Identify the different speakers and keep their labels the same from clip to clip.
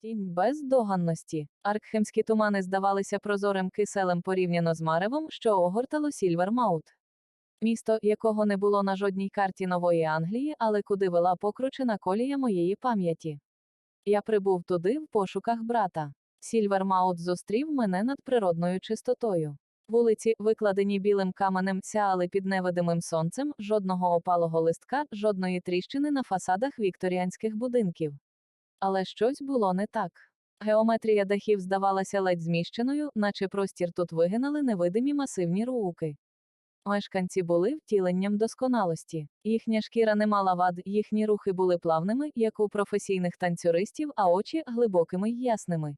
Speaker 1: Тінь бездоганності. Аркхемські тумани здавалися прозорим киселем порівняно з маревом, що огортало Сільвермаут. Місто, якого не було на жодній карті Нової Англії, але куди вела покручена колія моєї пам'яті. Я прибув туди в пошуках брата. Сільвермаут зустрів мене над природною чистотою. Вулиці, викладені білим каменем, сяали під невидимим сонцем, жодного опалого листка, жодної тріщини на фасадах вікторіанських будинків. Але щось було не так. Геометрія дахів здавалася ледь зміщеною, наче простір тут вигинали невидимі масивні руки. Мешканці були втіленням досконалості. Їхня шкіра не мала вад, їхні рухи були плавними, як у професійних танцюристів, а очі глибокими й ясними.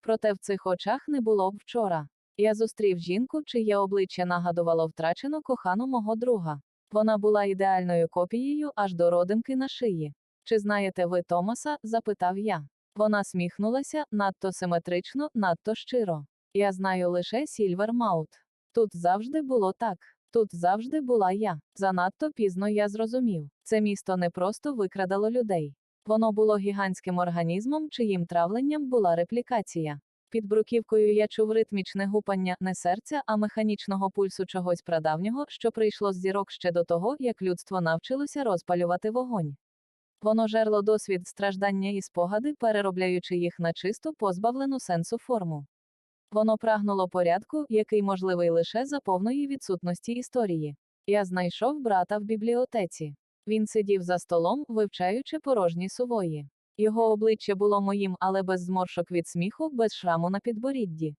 Speaker 1: Проте в цих очах не було б вчора. Я зустрів жінку, чиє обличчя нагадувало втрачену кохану мого друга. Вона була ідеальною копією аж до родимки на шиї. Чи знаєте ви Томаса? запитав я. Вона сміхнулася надто симетрично, надто щиро. Я знаю лише Сільвермаут. Тут завжди було так. Тут завжди була я. Занадто пізно я зрозумів. Це місто не просто викрадало людей. Воно було гігантським організмом, чиїм травленням була реплікація. Під бруківкою я чув ритмічне гупання не серця, а механічного пульсу чогось прадавнього, що прийшло з зірок ще до того, як людство навчилося розпалювати вогонь. Воно жерло досвід страждання і спогади, переробляючи їх на чисту, позбавлену сенсу форму. Воно прагнуло порядку, який можливий лише за повної відсутності історії. Я знайшов брата в бібліотеці. Він сидів за столом, вивчаючи порожні сувої. Його обличчя було моїм, але без зморшок від сміху, без шраму на підборідді.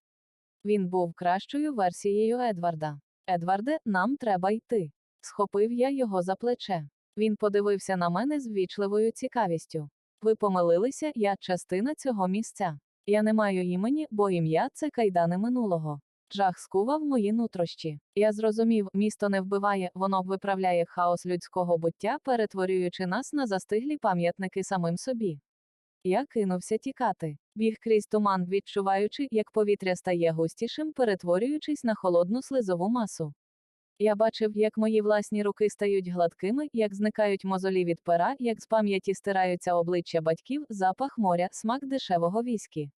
Speaker 1: Він був кращою версією Едварда. Едварде, нам треба йти. Схопив я його за плече. Він подивився на мене з ввічливою цікавістю. Ви помилилися, я частина цього місця. Я не маю імені, бо ім'я це кайдани минулого. Жах скував мої нутрощі. Я зрозумів, місто не вбиває, воно виправляє хаос людського буття, перетворюючи нас на застиглі пам'ятники самим собі. Я кинувся тікати, біг крізь туман, відчуваючи, як повітря стає густішим, перетворюючись на холодну слизову масу. Я бачив, як мої власні руки стають гладкими, як зникають мозолі від пера, як з пам'яті стираються обличчя батьків, запах моря, смак дешевого віскі.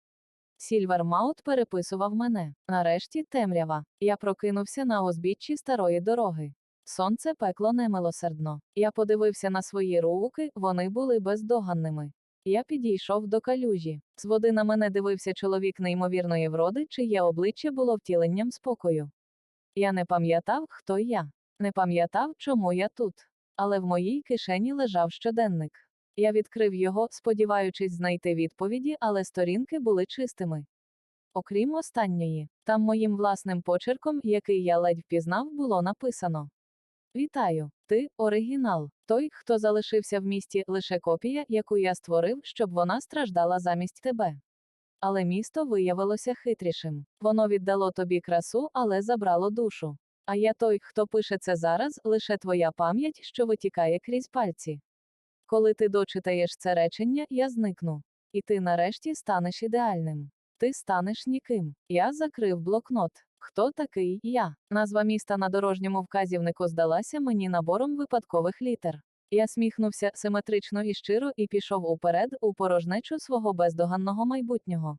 Speaker 1: Сільвермаут переписував мене. Нарешті темрява. Я прокинувся на узбіччі старої дороги. Сонце пекло немилосердно. Я подивився на свої руки, вони були бездоганними. Я підійшов до калюжі. З води на мене дивився чоловік неймовірної вроди, чиє обличчя було втіленням спокою. Я не пам'ятав, хто я. Не пам'ятав, чому я тут. Але в моїй кишені лежав щоденник. Я відкрив його, сподіваючись знайти відповіді, але сторінки були чистими. Окрім останньої, там моїм власним почерком, який я ледь впізнав, було написано: Вітаю, ти оригінал, той, хто залишився в місті, лише копія, яку я створив, щоб вона страждала замість тебе. Але місто виявилося хитрішим. Воно віддало тобі красу, але забрало душу. А я той, хто пише це зараз, лише твоя пам'ять, що витікає крізь пальці. Коли ти дочитаєш це речення, я зникну. І ти нарешті станеш ідеальним. Ти станеш ніким. Я закрив блокнот. Хто такий я? Назва міста на дорожньому вказівнику здалася мені набором випадкових літер. Я сміхнувся симетрично і щиро і пішов уперед у порожнечу свого бездоганного майбутнього.